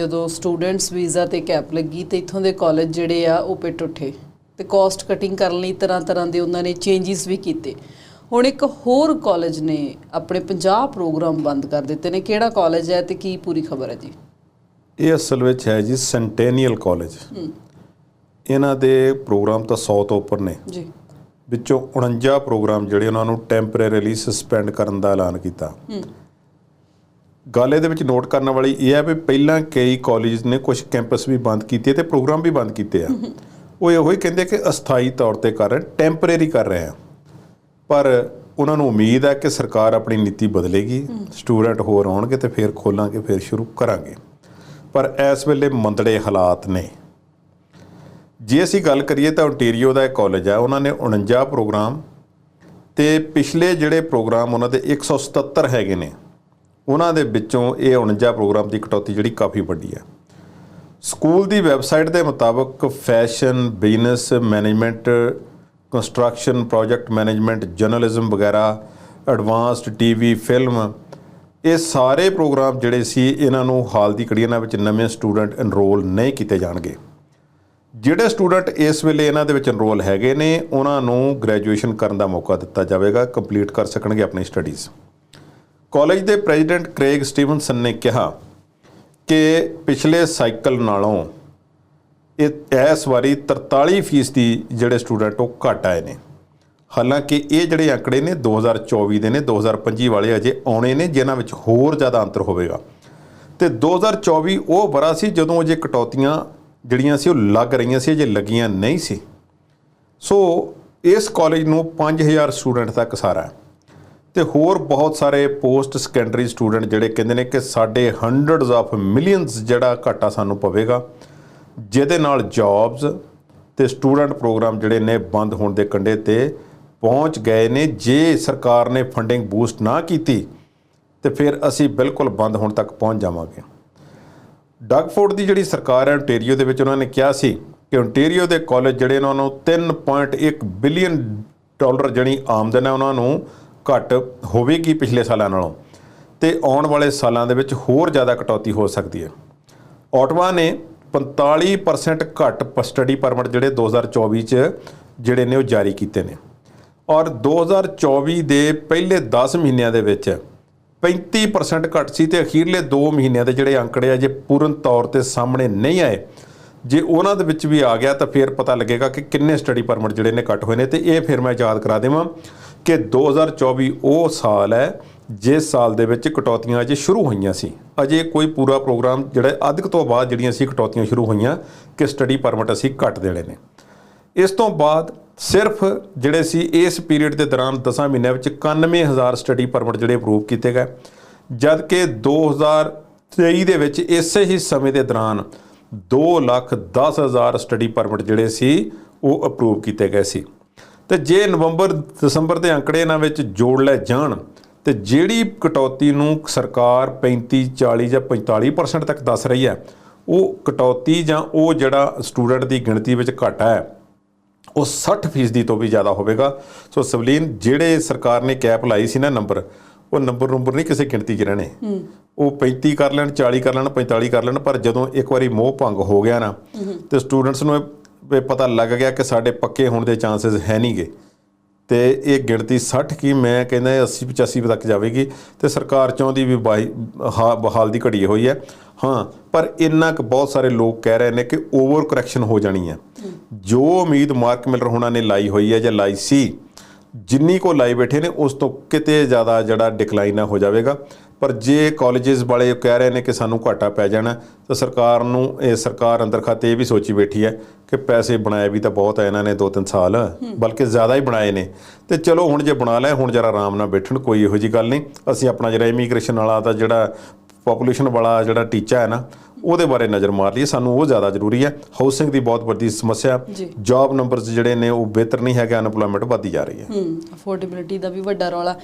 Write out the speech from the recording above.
ਜਦੋਂ students visa ਤੇ cap ਲੱਗੀ ਤੇ ਇੱਥੋਂ ਦੇ ਕਾਲਜ ਜਿਹੜੇ ਆ ਉਹ ਪਿੱਟ ਉੱਠੇ ਤੇ ਕਾਸਟ ਕਟਿੰਗ ਕਰਨ ਲਈ ਤਰ੍ਹਾਂ ਤਰ੍ਹਾਂ ਦੇ ਉਹਨਾਂ ਨੇ ਚੇਂਜਸ ਵੀ ਕੀਤੇ। ਹੁਣ ਇੱਕ ਹੋਰ ਕਾਲਜ ਨੇ ਆਪਣੇ 50 ਪ੍ਰੋਗਰਾਮ ਬੰਦ ਕਰ ਦਿੱਤੇ ਨੇ। ਕਿਹੜਾ ਕਾਲਜ ਹੈ ਤੇ ਕੀ ਪੂਰੀ ਖਬਰ ਹੈ ਜੀ? ਇਹ ਅਸਲ ਵਿੱਚ ਹੈ ਜੀ ਸੈਂਟੇਨੀਅਲ ਕਾਲਜ ਇਹਨਾਂ ਦੇ ਪ੍ਰੋਗਰਾਮ ਤਾਂ 100 ਤੋਂ ਉੱਪਰ ਨੇ। ਜੀ। ਵਿੱਚੋਂ 49 ਪ੍ਰੋਗਰਾਮ ਜਿਹੜੇ ਉਹਨਾਂ ਨੂੰ ਟੈਂਪਰੇਰੀਲੀ ਸਸਪੈਂਡ ਕਰਨ ਦਾ ਐਲਾਨ ਕੀਤਾ। ਗੱਲ ਇਹਦੇ ਵਿੱਚ ਨੋਟ ਕਰਨ ਵਾਲੀ ਇਹ ਹੈ ਵੀ ਪਹਿਲਾਂ ਕਈ ਕਾਲਜ ਨੇ ਕੁਝ ਕੈਂਪਸ ਵੀ ਬੰਦ ਕੀਤੇ ਤੇ ਪ੍ਰੋਗਰਾਮ ਵੀ ਬੰਦ ਕੀਤੇ ਆ। ਉਹ ਇਹੋ ਹੀ ਕਹਿੰਦੇ ਕਿ ਅਸਥਾਈ ਤੌਰ ਤੇ ਕਰ ਰਹੇ ਟੈਂਪਰੇਰੀ ਕਰ ਰਹੇ ਆ। ਪਰ ਉਹਨਾਂ ਨੂੰ ਉਮੀਦ ਹੈ ਕਿ ਸਰਕਾਰ ਆਪਣੀ ਨੀਤੀ ਬਦਲੇਗੀ ਸਟੂਡੈਂਟ ਹੋਰ ਆਉਣਗੇ ਤੇ ਫਿਰ ਖੋਲਾਂਗੇ, ਫਿਰ ਸ਼ੁਰੂ ਕਰਾਂਗੇ। ਪਰ ਇਸ ਵੇਲੇ ਮੰਦੜੇ ਹਾਲਾਤ ਨੇ। ਜੇ ਅਸੀਂ ਗੱਲ ਕਰੀਏ ਤਾਂ ontario ਦਾ ਇੱਕ ਕਾਲਜ ਹੈ ਉਹਨਾਂ ਨੇ 49 ਪ੍ਰੋਗਰਾਮ ਤੇ ਪਿਛਲੇ ਜਿਹੜੇ ਪ੍ਰੋਗਰਾਮ ਉਹਨਾਂ ਦੇ 177 ਹੈਗੇ ਨੇ। ਉਹਨਾਂ ਦੇ ਵਿੱਚੋਂ ਇਹ 49 ਪ੍ਰੋਗਰਾਮ ਦੀ ਕਟੌਤੀ ਜਿਹੜੀ ਕਾਫੀ ਵੱਡੀ ਹੈ। ਸਕੂਲ ਦੀ ਵੈਬਸਾਈਟ ਦੇ ਮੁਤਾਬਕ fashion, business management, construction, project management, journalism ਵਗੈਰਾ, ਐਡਵਾਂਸਡ ਟੀਵੀ, ਫਿਲਮ ਇਹ ਸਾਰੇ ਪ੍ਰੋਗਰਾਮ ਜਿਹੜੇ ਸੀ ਇਹਨਾਂ ਨੂੰ ਹਾਲ ਦੀ ਕੜੀ ਇਹਨਾਂ ਵਿੱਚ ਨਵੇਂ ਸਟੂਡੈਂਟ ਐਨਰੋਲ ਨਹੀਂ ਕੀਤੇ ਜਾਣਗੇ। ਜਿਹੜੇ ਸਟੂਡੈਂਟ ਇਸ ਵੇਲੇ ਇਹਨਾਂ ਦੇ ਵਿੱਚ ਐਨਰੋਲ ਹੈਗੇ ਨੇ, ਉਹਨਾਂ ਨੂੰ ਗ੍ਰੈਜੂਏਸ਼ਨ ਕਰਨ ਦਾ ਮੌਕਾ ਦਿੱਤਾ ਜਾਵੇਗਾ ਕੰਪਲੀਟ ਕਰ ਸਕਣਗੇ ਆਪਣੀ ਸਟੱਡੀਜ਼ ਕਾਲਜ ਦੇ ਪ੍ਰੈਜ਼ੀਡੈਂਟ ਕ੍ਰੇਗ ਸਟੀਵਨਸਨ ਨੇ ਕਿਹਾ ਕਿ ਪਿਛਲੇ ਸਾਈਕਲ ਨਾਲੋਂ ਇਹ ਇਸ ਵਾਰੀ 43% ਦੀ ਜਿਹੜੇ ਸਟੂਡੈਂਟ ਉਹ ਘਟ ਆਏ ਨੇ। ਹਾਲਾਂਕਿ ਇਹ ਜਿਹੜੇ ਅੰਕੜੇ ਨੇ 2024 ਦੇ ਨੇ 2025 ਵਾਲੇ ਅਜੇ ਆਉਣੇ ਨੇ, ਜਿਨ੍ਹਾਂ ਵਿੱਚ ਹੋਰ ਜ਼ਿਆਦਾ ਅੰਤਰ ਹੋਵੇਗਾ। ਤੇ 2024 ਉਹ ਬਰਾ ਸੀ ਜਦੋਂ ਅਜੇ ਕਟੌਤੀਆਂ ਜਿਹੜੀਆਂ ਸੀ ਉਹ ਲੱਗ ਰਹੀਆਂ ਸੀ, ਅਜੇ ਲੱਗੀਆਂ ਨਹੀਂ ਸੀ। ਸੋ ਇਸ ਕਾਲਜ ਨੂੰ 5000 ਸਟੂਡੈਂਟ ਤੱਕ ਸਾਰਾ ਹੈ। ਤੇ ਹੋਰ ਬਹੁਤ ਸਾਰੇ ਪੋਸਟ ਸੈਕੰਡਰੀ ਸਟੂਡੈਂਟ ਜਿਹੜੇ ਕਹਿੰਦੇ ਨੇ ਕਿ ਸਾਡੇ ਹੰਡਰਡਸ ਆਫ ਮਿਲੀਅਨਸ ਜਿਹੜਾ ਘਾਟਾ ਸਾਨੂੰ ਪਵੇਗਾ, ਜਿਹਦੇ ਨਾਲ ਜੌਬਸ ਤੇ ਸਟੂਡੈਂਟ ਪ੍ਰੋਗਰਾਮ ਜਿਹੜੇ ਨੇ ਬੰਦ ਹੋਣ ਦੇ ਕੰਢੇ ਤੇ ਪਹੁੰਚ ਗਏ ਨੇ। ਜੇ ਸਰਕਾਰ ਨੇ ਫੰਡਿੰਗ ਬੂਸਟ ਨਾ ਕੀਤੀ, ਤੇ ਫਿਰ ਅਸੀਂ ਬਿਲਕੁਲ ਬੰਦ ਹੋਣ ਤੱਕ ਪਹੁੰਚ ਜਾਵਾਂਗੇ। ਡਗਫੋਰਡ ਦੀ ਜਿਹੜੀ ਸਰਕਾਰ ਹੈ ontario ਦੇ ਵਿੱਚ ਉਹਨਾਂ ਨੇ ਕਿਹਾ ਸੀ ਕਿ ontario ਦੇ ਕਾਲਜ ਜਿਹੜੇ ਉਹਨਾਂ ਨੂੰ 3.1 ਬਿਲੀਅਨ ਡਾਲਰ ਜਿਹੜੀ ਆਮਦਨ ਹੈ ਉਹਨਾਂ ਨੂੰ ਘੱਟ ਹੋਵੇਗੀ ਪਿਛਲੇ ਸਾਲਾਂ ਨਾਲੋਂ ਤੇ ਆਉਣ ਵਾਲੇ ਸਾਲਾਂ ਦੇ ਵਿੱਚ ਹੋਰ ਜ਼ਿਆਦਾ ਕਟੌਤੀ ਹੋ ਸਕਦੀ ਹੈ। ਆਟਵਾ ਨੇ 45% ਘੱਟ ਸਟੱਡੀ ਪਰਮਿਟ ਜਿਹੜੇ 2024 ਚ ਜਿਹੜੇ ਨੇ ਉਹ ਜਾਰੀ ਕੀਤੇ ਨੇ। ਔਰ 2024 ਦੇ ਪਹਿਲੇ 10 ਮਹੀਨਿਆਂ ਦੇ ਵਿੱਚ 35% ਘੱਟ ਸੀ ਤੇ ਅਖੀਰਲੇ 2 ਮਹੀਨਿਆਂ ਦੇ ਜਿਹੜੇ ਅੰਕੜੇ ਆ ਜੇ ਪੂਰਨ ਤੌਰ ਤੇ ਸਾਹਮਣੇ ਨਹੀਂ ਆਏ, ਜੇ ਉਹਨਾਂ ਦੇ ਵਿੱਚ ਵੀ ਆ ਗਿਆ ਤਾਂ ਫਿਰ ਪਤਾ ਲੱਗੇਗਾ ਕਿ ਕਿੰਨੇ ਸਟੱਡੀ ਪਰਮਿਟ ਜਿਹੜੇ ਨੇ ਘੱਟ ਹੋਏ ਨੇ ਤੇ ਇਹ ਫਿਰ ਮੈਂ ਯਾਦ ਕਰਾ ਦੇਵਾਂ। ਕਿ 2024 ਉਹ ਸਾਲ ਹੈ ਜਿਸ ਸਾਲ ਦੇ ਵਿੱਚ ਕਟੌਤੀਆਂ ਅਜੇ ਸ਼ੁਰੂ ਹੋਈਆਂ ਸੀ। ਅਜੇ ਕੋਈ ਪੂਰਾ ਪ੍ਰੋਗਰਾਮ ਜਿਹੜਾ ਅੱਧ ਕੁ ਤੋਂ ਬਾਅਦ ਜਿਹੜੀਆਂ ਸੀ ਕਟੌਤੀਆਂ ਸ਼ੁਰੂ ਹੋਈਆਂ, ਕਿ ਸਟੱਡੀ ਪਰਮਿਟ ਅਸੀਂ ਘੱਟ ਦੇਣੇ ਨੇ। ਇਸ ਤੋਂ ਬਾਅਦ ਸਿਰਫ ਜਿਹੜੇ ਸੀ ਇਸ ਪੀਰੀਅਡ ਦੇ ਦੌਰਾਨ 10 ਮਹੀਨਿਆਂ ਵਿੱਚ 91000 ਸਟੱਡੀ ਪਰਮਿਟ ਜਿਹੜੇ ਅਪਰੂਵ ਕੀਤੇ ਗਏ। ਜਦ ਕਿ 2023 ਦੇ ਵਿੱਚ ਇਸੇ ਹੀ ਸਮੇਂ ਦੇ ਦੌਰਾਨ 210000 ਸਟੱਡੀ ਪਰਮਿਟ ਜਿਹੜੇ ਸੀ, ਉਹ ਅਪਰੂਵ ਕੀਤੇ ਗਏ ਸੀ। ਤੇ ਜੇ ਨਵੰਬਰ ਦਸੰਬਰ ਦੇ ਅੰਕੜੇ ਇਹਨਾਂ ਵਿੱਚ ਜੋੜ ਲੈ ਜਾਣ ਤੇ ਜਿਹੜੀ ਕਟੌਤੀ ਨੂੰ ਸਰਕਾਰ 35 40 ਜਾਂ 45% ਤੱਕ ਦੱਸ ਰਹੀ ਹੈ ਉਹ ਕਟੌਤੀ ਜਾਂ ਉਹ ਜਿਹੜਾ ਸਟੂਡੈਂਟ ਦੀ ਗਿਣਤੀ ਵਿੱਚ ਘਟਾ ਹੈ ਉਹ 60% ਦੀ ਤੋਂ ਵੀ ਜ਼ਿਆਦਾ ਹੋਵੇਗਾ। ਸੋ ਸਵਲੀਨ ਜਿਹੜੇ ਸਰਕਾਰ ਨੇ ਕੈਪ ਲਾਈ ਸੀ ਨਾ ਨੰਬਰ ਉਹ ਨੰਬਰ ਨੰਬਰ ਨਹੀਂ ਕਿਸੇ ਗਿਣਤੀ 'ਚ ਰਹਿਣੇ। ਉਹ 35 ਕਰ ਲੈਣ 40 ਕਰ ਲੈਣ 45 ਕਰ ਲੈਣ ਪਰ ਜਦੋਂ ਇੱਕ ਵਾਰੀ ਮੋਹ ਭੰਗ ਹੋ ਗਿਆ ਨਾ ਤੇ ਸਟੂਡੈਂਟਸ ਨੂੰ ਇਹ- ਪਤਾ ਲੱਗ ਗਿਆ ਕਿ ਸਾਡੇ ਪੱਕੇ ਹੋਣ ਦੇ ਚਾਂਸਸ ਹੈ ਨਹੀਂਗੇ। ਤੇ ਇਹ ਗਿਣਤੀ 60 ਕੀ ਮੈਂ ਕਹਿੰਦਾ 80 85 ਤੱਕ ਜਾਵੇਗੀ ਤੇ ਸਰਕਾਰ ਚਾਹੁੰਦੀ ਵੀ ਬਾਈ, ਹਾ- ਬਹਾਲ ਦੀ ਘੜੀ ਹੋਈ ਹੈ। ਹਾਂ, ਪਰ ਇੰਨਾ ਕੁ ਬਹੁਤ ਸਾਰੇ ਲੋਕ ਕਹਿ ਰਹੇ ਨੇ ਕਿ ਓਵਰ ਕਰੈਕਸ਼ਨ ਹੋ ਜਾਣੀ ਹੈ। ਜੋ ਉਮੀਦ ਮਾਰਕ ਮਿਲਰ ਹੋਣਾ ਨੇ ਲਾਈ ਹੋਈ ਹੈ ਜਾਂ ਲਾਈ ਸੀ, ਜਿੰਨੀ ਕੋ ਲਾਈ ਬੈਠੇ ਨੇ, ਉਸ ਤੋਂ ਕਿਤੇ ਜ਼ਿਆਦਾ ਜਿਹੜਾ ਡਿਕਲਾਈਨ ਹੋ ਜਾਵੇਗਾ। ਪਰ ਜੇ ਕਾਲਜਸ ਵਾਲੇ ਕਹਿ ਰਹੇ ਨੇ ਕਿ ਸਾਨੂੰ ਘਾਟਾ ਪੈ ਜਾਣਾ ਤਾਂ ਸਰਕਾਰ ਨੂੰ ਇਹ ਸਰਕਾਰ ਅੰਦਰ ਖਾਤੇ ਇਹ ਵੀ ਸੋਚੀ ਬੈਠੀ ਹੈ ਕਿ ਪੈਸੇ ਬਣਾਏ ਵੀ ਤਾਂ ਬਹੁਤ ਹੈ ਇਹਨਾਂ ਨੇ 2-3 ਸਾਲ ਬਲਕਿ ਜ਼ਿਆਦਾ ਹੀ ਬਣਾਏ ਨੇ। ਤੇ ਚਲੋ ਹੁਣ ਜੇ ਬਣਾ ਲਏ ਹੁਣ ਜਰਾ ਆਰਾਮ ਨਾਲ ਬੈਠਣ ਕੋਈ ਇਹੋ ਜੀ ਗੱਲ ਨਹੀਂ। ਅਸੀਂ ਆਪਣਾ ਜਿਹੜਾ ਇਮੀਗ੍ਰੇਸ਼ਨ ਵਾਲਾ ਦਾ ਜਿਹੜਾ ਪੋਪੂਲੇਸ਼ਨ ਵਾਲਾ ਜਿਹੜਾ ਟੀਚਾ ਹੈ ਨਾ ਉਹਦੇ ਬਾਰੇ ਨਜ਼ਰ ਮਾਰ ਲਈਏ ਸਾਨੂੰ ਉਹ ਜ਼ਿਆਦਾ ਜ਼ਰੂਰੀ ਹੈ। ਹਾਊਸਿੰਗ ਦੀ ਬਹੁਤ ਵੱਡੀ ਸਮੱਸਿਆ। ਜੌਬ ਨੰਬਰਸ ਜਿਹੜੇ ਨੇ ਉਹ ਬਿਹਤਰ ਨਹੀਂ ਹੈਗੇ ਅਨਪਲੋਇਮੈਂਟ ਵੱਧਦੀ ਜਾ ਰਹੀ ਹੈ। ਹੂੰ ਅਫੋਰਡੇਬਿਲਿਟੀ ਦਾ ਵੀ ਵੱਡਾ ਰੌਲਾ।